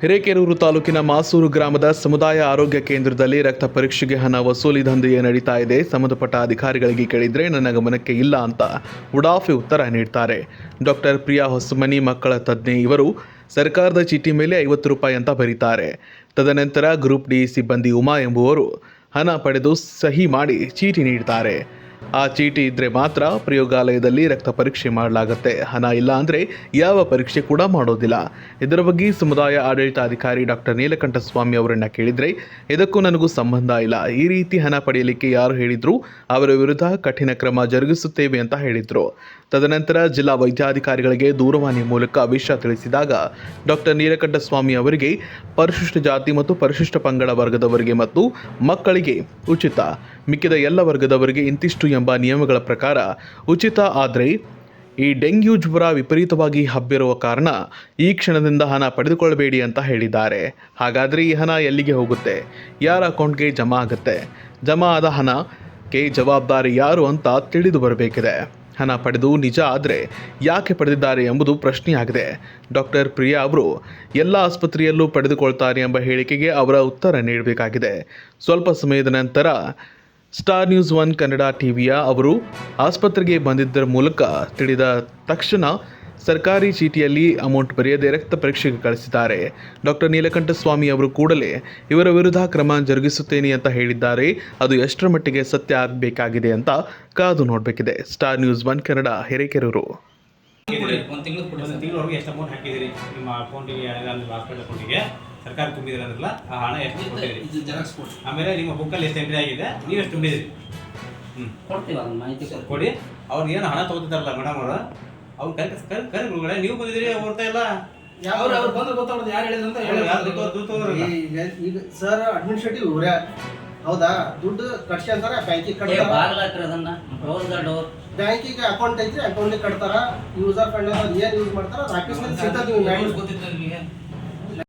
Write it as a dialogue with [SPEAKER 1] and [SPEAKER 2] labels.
[SPEAKER 1] ಹಿರೇಕೆರೂರು ತಾಲೂಕಿನ ಮಾಸೂರು ಗ್ರಾಮದ ಸಮುದಾಯ ಆರೋಗ್ಯ ಕೇಂದ್ರದಲ್ಲಿ ರಕ್ತ ಪರೀಕ್ಷೆಗೆ ಹಣ ವಸೂಲಿ ದಂಧೆಯೇ ನಡೀತಾ ಇದೆ. ಸಂಬಂಧಪಟ್ಟ ಅಧಿಕಾರಿಗಳಿಗೆ ಕೇಳಿದರೆ ನನ್ನ ಗಮನಕ್ಕೆ ಇಲ್ಲ ಅಂತ ಉಡಾಫಿ ಉತ್ತರ ನೀಡ್ತಾರೆ. ಡಾಕ್ಟರ್ ಪ್ರಿಯಾ ಹೊಸಮನಿ, ಮಕ್ಕಳ ತಜ್ಞೆ ಇವರು ಸರ್ಕಾರದ ಚೀಟಿ ಮೇಲೆ ಐವತ್ತು ರೂಪಾಯಿ ಅಂತ ಬರೀತಾರೆ. ತದನಂತರ ಗ್ರೂಪ್ ಡಿ ಸಿಬ್ಬಂದಿ ಉಮಾ ಎಂಬುವರು ಹಣ ಪಡೆದು ಸಹಿ ಮಾಡಿ ಚೀಟಿ ನೀಡ್ತಾರೆ. ಆ ಚೀಟಿ ಇದ್ದರೆ ಮಾತ್ರ ಪ್ರಯೋಗಾಲಯದಲ್ಲಿ ರಕ್ತ ಪರೀಕ್ಷೆ ಮಾಡಲಾಗುತ್ತೆ. ಹಣ ಇಲ್ಲ ಅಂದರೆ ಯಾವ ಪರೀಕ್ಷೆ ಕೂಡ ಮಾಡೋದಿಲ್ಲ. ಇದರ ಬಗ್ಗೆ ಸಮುದಾಯ ಆಡಳಿತಾಧಿಕಾರಿ ಡಾಕ್ಟರ್ ನೀಲಕಂಠ ಸ್ವಾಮಿ ಅವರನ್ನು ಕೇಳಿದ್ರೆ, ಇದಕ್ಕೂ ನನಗೂ ಸಂಬಂಧ ಇಲ್ಲ. ಈ ರೀತಿ ಹಣ ಪಡೆಯಲಿಕ್ಕೆ ಯಾರು ಹೇಳಿದ್ರು, ಅವರ ವಿರುದ್ಧ ಕಠಿಣ ಕ್ರಮ ಜರುಗಿಸುತ್ತೇವೆ ಅಂತ ಹೇಳಿದರು. ತದನಂತರ ಜಿಲ್ಲಾ ವೈದ್ಯಾಧಿಕಾರಿಗಳಿಗೆ ದೂರವಾಣಿ ಮೂಲಕ ವಿಷಯ ತಿಳಿಸಿದಾಗ, ಡಾಕ್ಟರ್ ನೀಲಕಂಠ ಸ್ವಾಮಿ ಅವರಿಗೆ ಪರಿಶಿಷ್ಟ ಜಾತಿ ಮತ್ತು ಪರಿಶಿಷ್ಟ ಪಂಗಡ ವರ್ಗದವರಿಗೆ ಮತ್ತು ಮಕ್ಕಳಿಗೆ ಉಚಿತ. ಮಿಕ್ಕಿದ ಎಲ್ಲ ವರ್ಗದವರಿಗೆ ಇಂತಿಷ್ಟು ಎಂಬ ನಿಯಮಗಳ ಪ್ರಕಾರ ಉಚಿತ ಆದರೆ ಈ ಡೆಂಗ್ಯೂ ಜ್ವರ ವಿಪರೀತವಾಗಿ ಹಬ್ಬಿರುವ ಕಾರಣ ಈ ಕ್ಷಣದಿಂದ ಹಣ ಪಡೆದುಕೊಳ್ಳಬೇಡಿ ಅಂತ ಹೇಳಿದ್ದಾರೆ. ಹಾಗಾದರೆ ಈ ಹಣ ಎಲ್ಲಿಗೆ ಹೋಗುತ್ತೆ? ಯಾರ ಅಕೌಂಟ್ಗೆ ಜಮಾ ಆಗುತ್ತೆ? ಜಮಾ ಆದ ಹಣಕ್ಕೆ ಜವಾಬ್ದಾರಿ ಯಾರು ಅಂತ ತಿಳಿದು ಬರಬೇಕಿದೆ. ಹಣ ಪಡೆದು ನಿಜ ಆದರೆ ಯಾಕೆ ಪಡೆದಿದ್ದಾರೆ ಎಂಬುದು ಪ್ರಶ್ನೆಯಾಗಿದೆ. ಡಾಕ್ಟರ್ ಪ್ರಿಯಾ ಅವರು, ಎಲ್ಲ ಆಸ್ಪತ್ರೆಯಲ್ಲೂ ಪಡೆದುಕೊಳ್ತಾರೆ ಎಂಬ ಹೇಳಿಕೆಗೆ ಅವರ ಉತ್ತರ ನೀಡಬೇಕಾಗಿದೆ. ಸ್ವಲ್ಪ ಸಮಯದ ನಂತರ ಸ್ಟಾರ್ ನ್ಯೂಸ್ ಒನ್ ಕನ್ನಡ ಟಿವಿಯ ಅವರು ಆಸ್ಪತ್ರೆಗೆ ಬಂದಿದ್ದರ ಮೂಲಕ ತಿಳಿದ ತಕ್ಷಣ ಸರ್ಕಾರಿ ಚೀಟಿಯಲ್ಲಿ ಅಮೌಂಟ್ ಬರೆಯದೆ ರಕ್ತ ಪರೀಕ್ಷೆಗೆ ಕಳಿಸಿದ್ದಾರೆ. ಡಾಕ್ಟರ್ ನೀಲಕಂಠ ಸ್ವಾಮಿ ಅವರು ಕೂಡಲೇ ಇವರ ವಿರುದ್ಧ ಕ್ರಮ ಜರುಗಿಸುತ್ತೇನೆ ಅಂತ ಹೇಳಿದ್ದಾರೆ. ಅದು ಎಷ್ಟರ ಮಟ್ಟಿಗೆ ಸತ್ಯ ಆಗಬೇಕಾಗಿದೆ ಅಂತ ಕಾದು ನೋಡಬೇಕಿದೆ. Star news one Kannada Hirekerur
[SPEAKER 2] ಒಂದು ತಿಂಗಳು
[SPEAKER 3] ಒಂದು ತಿಂಗಳವರೆಗೆ ಎಷ್ಟು ಅಮೌಂಟ್ ಹಾಕಿದಿರಿ ನಿಮ್ಮ ಅಕೌಂಟಿಗೆ ಹಾಸ್ಪಿಟಲ್ ಅಕೌಂಟಿಗೆ ಸರ್ಕಾರ ತುಂಬಿದ್ರೆ ಅಂದ್ರಲ್ಲ ಆ ಹಣ ಎಷ್ಟು ಕೊಟ್ಟಿದ್ರಿ
[SPEAKER 2] ಇದು ಜೆರಾಕ್ಸ್ ಕೊಡಿ
[SPEAKER 3] ಆಮೇಲೆ ನಿಮ್ಮ ಬುಕ್ಕಲ್ಲಿ ಎಷ್ಟು ಎಂಟ್ರಿ ಆಗಿದೆ? ನೀವು ಎಷ್ಟು ತುಂಬಿದಿರಿ ಹ್ಮ್.
[SPEAKER 2] ಕೊಡ್ತೀವಿ ಅದನ್ನ ಮಾಹಿತಿ ಕೊಡ್ತೀವಿ.
[SPEAKER 3] ಕೊಡಿ. ಅವ್ರು ಏನು ಹಣ ತಗೋತಿದ್ದಾರಲ್ಲ ಮೇಡಮ್ ಅವರು ಅವ್ರು ಕರೆ ಕರೆ ಕರೆ ಗುರುಗಳೇ ನೀವು ಬಂದಿದ್ದೀರಿ ಬರ್ತಾ ಇಲ್ಲ
[SPEAKER 2] ಅವ್ರು ಅವ್ರು ಬಂದ್ರೆ ಗೊತ್ತಾಗೋದು ಯಾರು ಹೇಳಿದಂತ
[SPEAKER 3] ಅವ್ರು ಯಾರು ದುಡ್ಡು- ದುಡ್ಡು ತಗೊಂಡ್ರಲ್ಲ?
[SPEAKER 4] ಈಗ ಈಗ ಸರ್ ಅಡ್ಮಿನಿಸ್ಟ್ರೇಟಿವ್ ಇವರೇ. ಹೌದಾ? ದುಡ್ಡು ಕಟ್ಸಿ ಅಂತಾರೆ ಬ್ಯಾಂಕಿಗೆ
[SPEAKER 2] ಏ
[SPEAKER 4] ಕಟ್ತಾರ.
[SPEAKER 2] ಬಾಗ್ಲಾಕ್ರಿ ಅದನ್ನ. Close the door?
[SPEAKER 4] ಬ್ಯಾಂಕಿಗೆ ಅಕೌಂಟ್ ಐತ್ರಿ ಅಕೌಂಟ್ ಕಟ್ತಾರ. ಯೂಸರ್ ಫಂಡ್ ಏನ್ ಯೂಸ್ ಮಾಡ್ತಾರ ಆಫೀಸ್ನಲ್ಲಿ ಸಿಗ್ತದೆ ನೀವು
[SPEAKER 2] ಗೊತ್ತಿತ್ತು ನಿಮಗೆ.